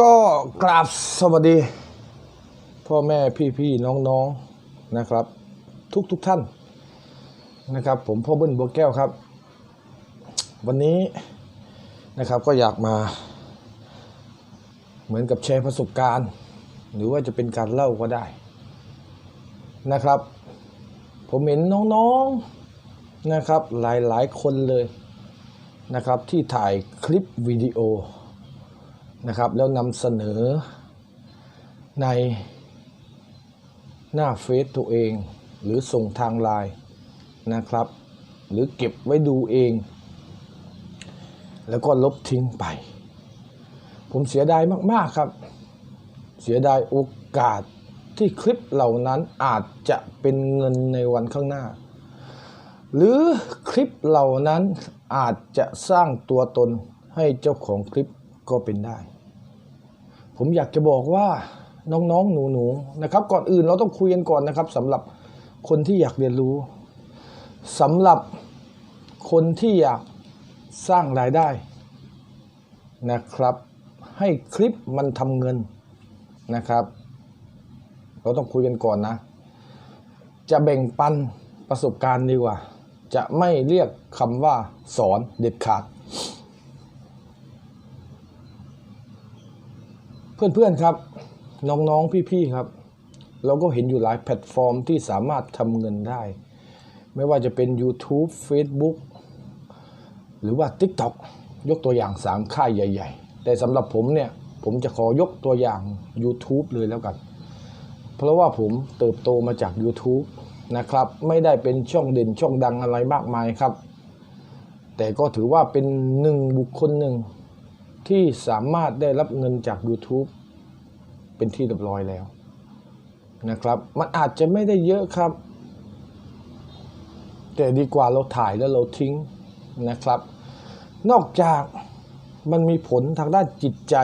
ก็กราบสวัสดี พ่อแม่พี่พี่น้องน้องๆนะครับ ทุกทุกท่านนะครับ ผมพ่อเบิ้ลบัวแก้วครับ วันนี้นะครับก็อยากมา เหมือนกับแชร์ประสบการณ์ หรือว่าจะเป็นการเล่าก็ได้นะครับ ผมเห็นน้องๆนะครับหลายๆคนเลยนะครับที่ถ่ายคลิปวิดีโอ นะครับ แล้วนำเสนอในหน้าเฟซตัวเอง หรือส่งทางไลน์นะครับ หรือเก็บไว้ดูเอง แล้วก็ลบทิ้งไป ผมเสียดายมาก ๆ ครับ เสียดายโอกาสที่คลิปเหล่านั้นอาจจะเป็นเงินในวันข้างหน้า หรือคลิปเหล่านั้นอาจจะสร้างตัวตนให้เจ้าของคลิปก็เป็นได้ ผมอยากจะบอกว่าน้องๆ หนูๆนะครับ ก่อนอื่นเราต้องคุยกันก่อนนะครับสำหรับคนที่อยากเรียนรู้สำหรับคนที่อยากสร้างรายได้นะครับ ให้คลิปมันทำเงินนะครับ เราต้องคุยกันก่อนนะ จะแบ่งปันประสบการณ์ดีกว่า จะไม่เรียกคำว่าสอนเด็ดขาด เพื่อนๆครับ น้องๆพี่ๆครับ เราก็เห็นอยู่หลายแพลตฟอร์มที่สามารถทำเงินได้ ไม่ว่าจะเป็น YouTube Facebook หรือว่า TikTok ยกตัวอย่างสามค่ายใหญ่ ๆ แต่สำหรับผมเนี่ย ผมจะขอยกตัวอย่าง YouTube เลยแล้วกัน เพราะว่าผมเติบโตมาจาก YouTube นะครับ ไม่ได้เป็นช่องเด่นช่องดังอะไรมากมายครับ แต่ก็ถือว่าเป็นหนึ่งบุคคลหนึ่ง ที่สามารถได้รับเงินจาก YouTube เป็นที่เรียบร้อยแล้วนะครับ มันอาจจะไม่ได้เยอะครับ แต่ดีกว่าเราถ่ายแล้วเราทิ้งนะครับ นอกจากมันมีผลทางด้านจิตใจ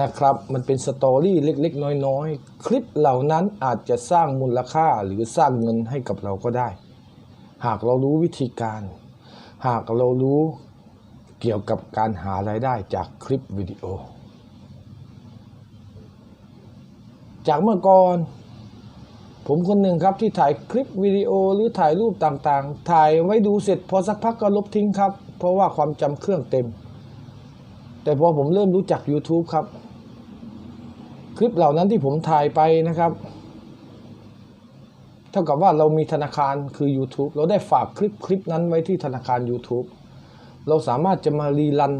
นะครับ มันเป็นสตอรี่เล็กๆ น้อยๆ คลิปเหล่านั้นอาจจะสร้างมูลค่าหรือสร้างเงินให้กับเราก็ได้ หากเรารู้วิธีการ หากเรารู้ เกี่ยวกับการหารายได้จากคลิปวิดีโอ จากเมื่อก่อน ผมคนหนึ่งครับที่ถ่ายคลิปวิดีโอหรือถ่ายรูปต่างๆ ถ่ายไว้ดูเสร็จพอสักพักก็ลบทิ้งครับ เพราะว่าความจำเครื่องเต็ม แต่พอผมเริ่มรู้จัก YouTube ครับ คลิปเหล่านั้นที่ผมถ่ายไปนะครับเท่ากับว่าเรามีธนาคารคือ YouTube เราได้ฝากคลิปคลิปนั้นไว้ที่ธนาคาร YouTube เราสามารถจะมารีรัน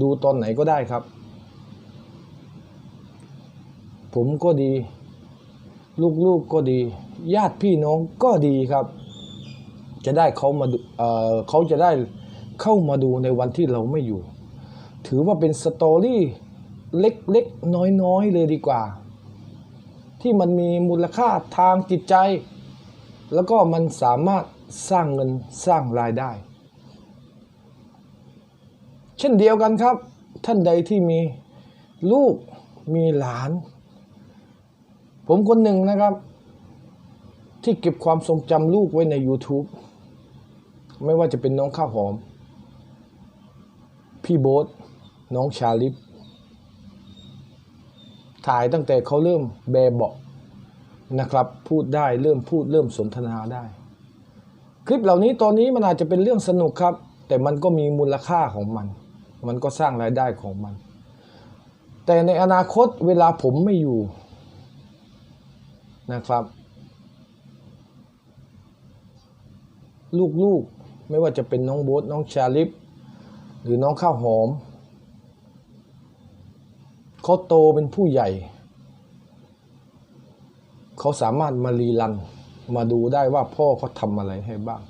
ดูตอนไหนก็ได้ครับ ผมก็ดี ลูกๆก็ดี ญาติพี่น้องก็ดีครับ จะได้เขามาดูเเขาจะได้เข้ามาดูในวันที่เราไม่อยู่ ถือว่าเป็นสตอรี่เล็กๆ น้อยๆ เลยดีกว่า ที่มันมีมูลค่าทางจิตใจ แล้วก็มันสามารถสร้างเงินสร้างรายได้ เช่นเดียวกันครับ ท่านใดที่มีลูกมีหลาน ผมคนหนึ่งนะครับ ที่เก็บความทรงจำลูกไว้ใน YouTube ไม่ว่าจะเป็นน้องข้าวหอม พี่โบ๊ทน้องชาลิป ถ่ายตั้งแต่เขาเริ่มแบเบาะนะครับ พูดได้เริ่มพูดเริ่มสนทนาได้ คลิปเหล่านี้ตอนนี้มันอาจจะเป็นเรื่องสนุกครับ แต่มันก็มีมูลค่าของมัน มันก็สร้างรายได้ของมัน แต่ในอนาคตเวลาผมไม่อยู่นะครับ ลูกๆไม่ว่าจะเป็นน้องโบ๊ทน้องชาลิปหรือน้องข้าวหอมเขาโตเป็นผู้ใหญ่เขาสามารถมารีรันมาดูได้ว่าพ่อเขาทำอะไรให้บ้าง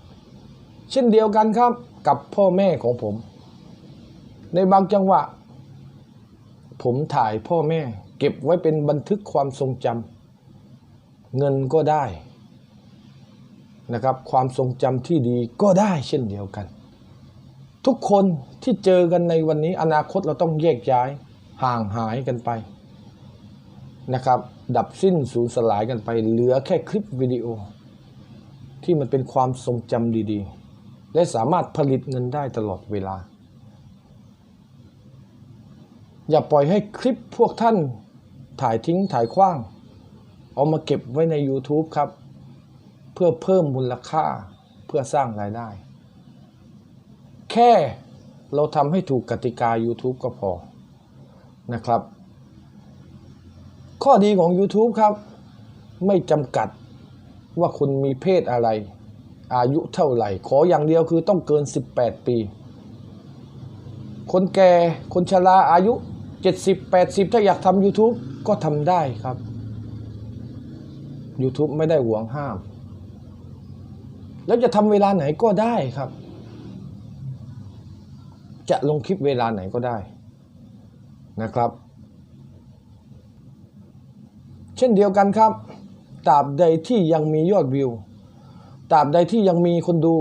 เช่นเดียวกันครับกับพ่อแม่ของผม ในบางจังหวะ ผมถ่ายพ่อแม่ เก็บไว้เป็นบันทึกความทรงจำเงินก็ได้นะครับ ความทรงจำที่ดีก็ได้เช่นเดียวกัน ทุกคนที่เจอกันในวันนี้ อนาคตเราต้องแยกย้าย ห่างหายกันไปนะครับ ดับสิ้นสูญสลายกันไป เหลือแค่คลิปวิดีโอ ที่มันเป็นความทรงจำดีๆ และสามารถผลิตเงินได้ตลอดเวลา อย่าปล่อยให้คลิปพวกท่านถ่ายทิ้งถ่ายขว้าง เอามาเก็บไว้ใน YouTube ครับ เพื่อเพิ่มมูลค่าเพื่อสร้างรายได้ แค่เราทำให้ถูกกติกา YouTube ก็พอนะครับ ข้อดีของ YouTube ครับ ไม่จำกัดว่าคุณมีเพศอะไร อายุเท่าไหร่ ขออย่างเดียวคือต้องเกิน 18 ปี คนแก่คนชราอายุ 70 80 ถ้าอยากทำ YouTube ก็ทำได้ครับ YouTube ไม่ได้หวงห้าม แล้วจะทำเวลาไหนก็ได้ครับ จะลงคลิปเวลาไหนก็ได้นะครับ เช่นเดียวกันครับตราบใดที่ยังมียอดวิวตราบใดที่ยังมีคนดู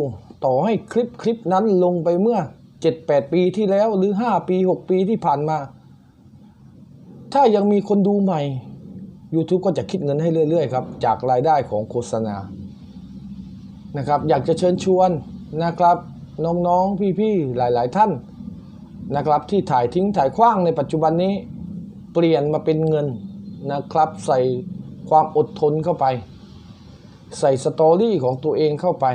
ต่อให้คลิปคลิปนั้นลงไปเมื่อ 7-8 ปีที่แล้วหรือ 5 ปี 6 ปีที่ผ่านมา ถ้ายังมีคนดูใหม่ YouTube ก็จะคิดเงินให้เรื่อยๆครับจากรายได้ของโฆษณานะครับอยากจะเชิญชวนนะครับน้องๆพี่ๆหลายๆท่านนะครับที่ถ่ายทิ้งถ่ายขว้างในปัจจุบันนี้เปลี่ยนมาเป็นเงินนะครับ ใส่ความอดทนเข้าไป ใส่สตอรี่ของตัวเองเข้าไป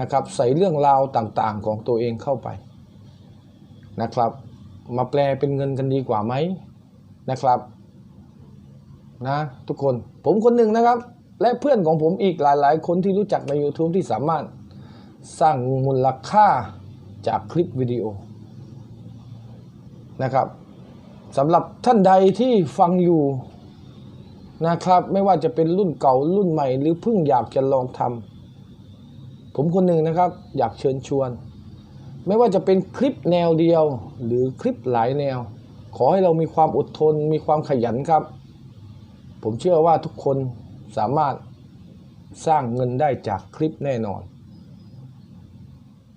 นะครับใส่เรื่องราวต่างๆของตัวเองเข้าไปนะครับ มาแปลเป็นเงินกันดีกว่าไหม นะครับนะทุกคนผมคนหนึ่งนะครับ และเพื่อนของผมอีกหลายๆ คนที่รู้จักใน YouTube ที่สามารถสร้างมูลค่าจากคลิปวิดีโอนะครับสำหรับท่านใดที่ฟังอยู่นะครับไม่ว่าจะเป็นรุ่นเก่ารุ่นใหม่ หรือเพิ่งอยากจะลองทำผมคนหนึ่งนะครับ อยากเชิญชวน ไม่ว่าจะเป็นคลิปแนวเดียวหรือคลิปหลายแนว ขอให้เรามีความอดทน มีความขยันครับ ผมเชื่อว่าทุกคนสามารถสร้างเงินได้จากคลิปแน่นอน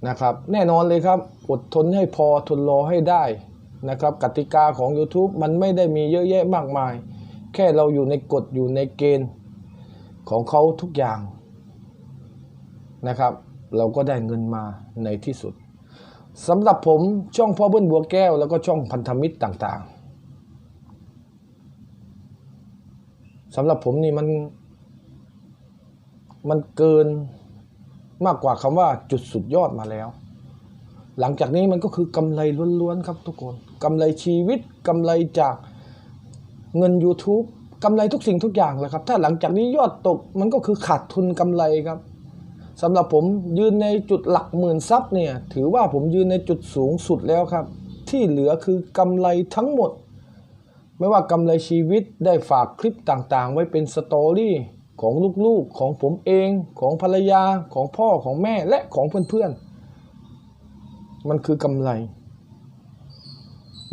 นะครับ แน่นอนเลยครับ อดทนให้พอทนรอให้ได้นะครับ กติกาของ YouTube มันไม่ได้มีเยอะแยะมากมาย แค่เราอยู่ในกฎอยู่ในเกณฑ์ของเขาทุกอย่างนะครับ เราก็ได้เงินมาในที่สุด สำหรับผมช่องพ่อเบิ้ลบัวแก้ว แล้วก็ช่องพันธมิตรต่างๆสำหรับผมนี่มันมันเกินมากกว่าคำว่าจุดสุดยอดมาแล้ว หลังจากนี้มันก็คือกำไรล้วนๆครับทุกคนกำไรชีวิตกำไรจากเงิน YouTube กำไรทุกสิ่งทุกอย่างแหละครับ ถ้าหลังจากนี้ยอดตกมันก็คือขาดทุนกำไรครับ สำหรับผมยืนในจุดหลักหมื่นซับเนี่ยถือว่าผมยืนในจุดสูงสุดแล้วครับ ที่เหลือคือกำไรทั้งหมด ไม่ว่ากำไรชีวิตได้ฝากคลิปต่างๆ ไว้เป็นสตอรี่ของลูกๆของผมเองของภรรยาของพ่อของแม่และของเพื่อนๆ มันคือกำไร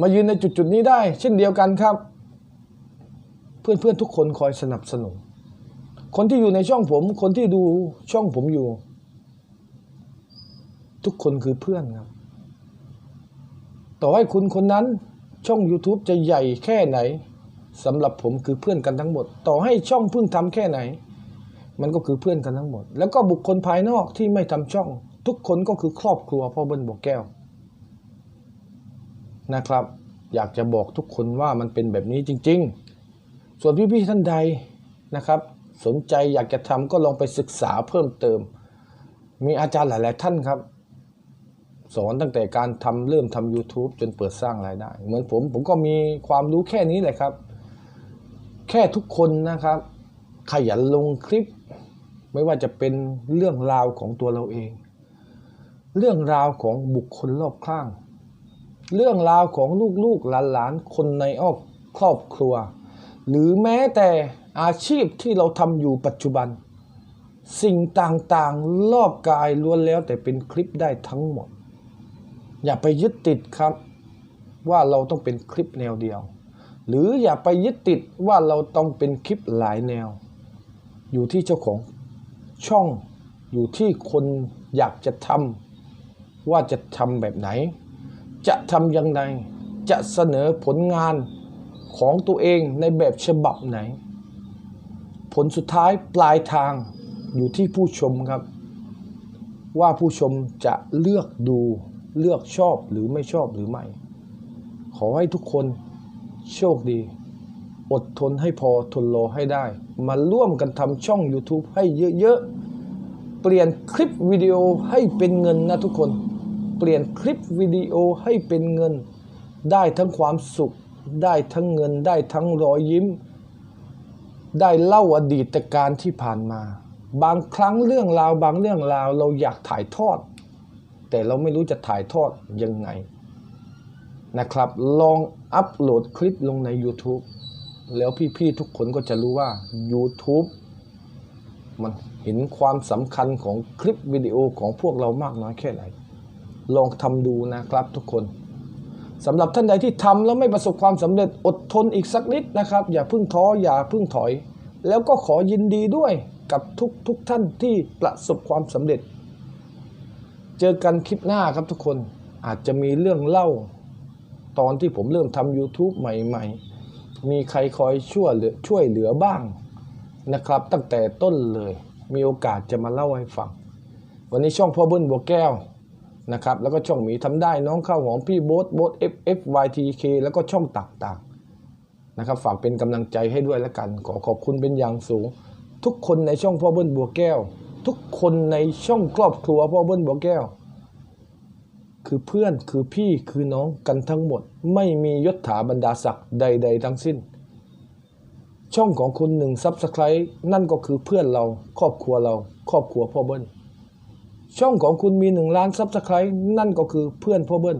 มายืนในจุดๆนี้ได้ เช่นเดียวกันครับ เพื่อนๆทุกคนคอยสนับสนุน คนที่อยู่ในช่องผม คนที่ดูช่องผมอยู่ ทุกคนคือเพื่อนครับ ต่อให้คุณคนนั้นช่อง YouTube จะใหญ่แค่ไหนสำหรับผมคือเพื่อนกันทั้งหมด ต่อให้ช่องเพิ่งทำแค่ไหน มันก็คือเพื่อนกันทั้งหมด แล้วก็บุคคลภายนอกที่ไม่ทำช่อง ทุกคนก็คือครอบครัวพ่อเบิ้ลบอกแก้วนะครับ อยากจะบอกทุกคนว่ามันเป็นแบบนี้จริง ๆ ส่วนพี่ๆท่านใดนะครับ สนใจอยากจะทำก็ลองไปศึกษาเพิ่มเติม มีอาจารย์หลาย ๆ ท่านครับ สอนตั้งแต่การทำเริ่มทำ YouTube จนเปิดสร้างรายได้ เหมือนผมผมก็มีความรู้แค่นี้แหละครับ แค่ทุกคนนะครับ ขยันลงคลิป ไม่ว่าจะเป็นเรื่องราวของตัวเราเอง เรื่องราวของบุคคลรอบข้าง เรื่องราวของลูกๆหลานๆคนในอ้อครอบครัว หรือแม้แต่ อาชีพที่เราทำอยู่ปัจจุบัน สิ่งต่างๆรอบกายล้วนแล้วแต่เป็นคลิปได้ทั้งหมด อย่าไปยึดติดครับ ว่าเราต้องเป็นคลิปแนวเดียว หรืออย่าไปยึดติดว่าเราต้องเป็นคลิปหลายแนว อยู่ที่เจ้าของช่องอยู่ที่คนอยากจะทำว่าจะทำแบบไหน จะทำยังไงจะเสนอผลงานของตัวเองในแบบฉบับไหน ผลสุดท้ายปลายทางอยู่ที่ผู้ชมครับ ว่าผู้ชมจะเลือกดูเลือกชอบหรือไม่ชอบหรือไม่ ขอให้ทุกคนโชคดี อดทนให้พอทนรอให้ได้ มาร่วมกันทำช่อง YouTube ให้เยอะๆ เปลี่ยนคลิปวิดีโอให้เป็นเงินนะทุกคน เปลี่ยนคลิปวิดีโอให้เป็นเงิน ได้ทั้งความสุข ได้ทั้งเงินได้ทั้งรอยยิ้ม ได้เล่าอดีตการที่ผ่านมา บางครั้งเรื่องราวบางเรื่องราวเราอยากถ่ายทอด แต่เราไม่รู้จะถ่ายทอดยังไงนะครับ ลองอัปโหลดคลิปลงใน YouTube แล้วพี่ๆทุกคนก็จะรู้ว่า YouTube มันเห็นความสำคัญของคลิปวิดีโอของพวกเรามากน้อยแค่ไหน ลองทำดูนะครับทุกคน สำหรับท่านใดที่ทำแล้วไม่ประสบความสำเร็จอดทนอีกสักนิดนะครับ อย่าพิ่งท้ออย่าพิ่งถอย แล้วก็ขอยินดีด้วยกับทุกทุกท่านที่ประสบความสำเร็จ เจอกันคลิปหน้าครับทุกคนอาจจะมีเรื่องเล่า ตอนที่ผมเริ่มทำ YouTube ใหม่ ๆ มีใครคอยช่วยเหลือช่วยเหลือบ้างนะครับ ตั้งแต่ต้นเลยมีโอกาสจะมาเล่าให้ฟัง วันนี้ช่องพ่อเบิ้ลบัวแก้ว นะครับแล้วก็ช่องหมีทำได้น้องข้าวหอมพี่โบ๊ทโบ๊ท F F Y T K แล้วก็ช่องต่างๆนะครับฝากเป็นกำลังใจให้ด้วยละกัน ขอขอบคุณเป็นอย่างสูง ทุกคนในช่องพ่อเบิ้ลบัวแก้ว ทุกคนในช่องครอบครัวพ่อเบิ้ลบัวแก้ว คือเพื่อนคือพี่คือน้องกันทั้งหมด ไม่มียศถาบรรดาศักดิ์ใด ๆ ทั้งสิ้น ช่องของคุณหนึ่งซับสไครต์นั่นก็คือเพื่อนเราครอบครัวเราครอบครัวพ่อเบิ้ล ช่องของคุณมีหนึ่งล้านซับสไครต์นั่นก็คือเพื่อนพ่อเบิ้ล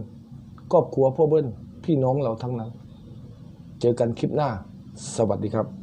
ครอบครัวพ่อเบิ้ลพี่น้องเราทั้งนั้น เจอกันคลิปหน้า สวัสดีครับ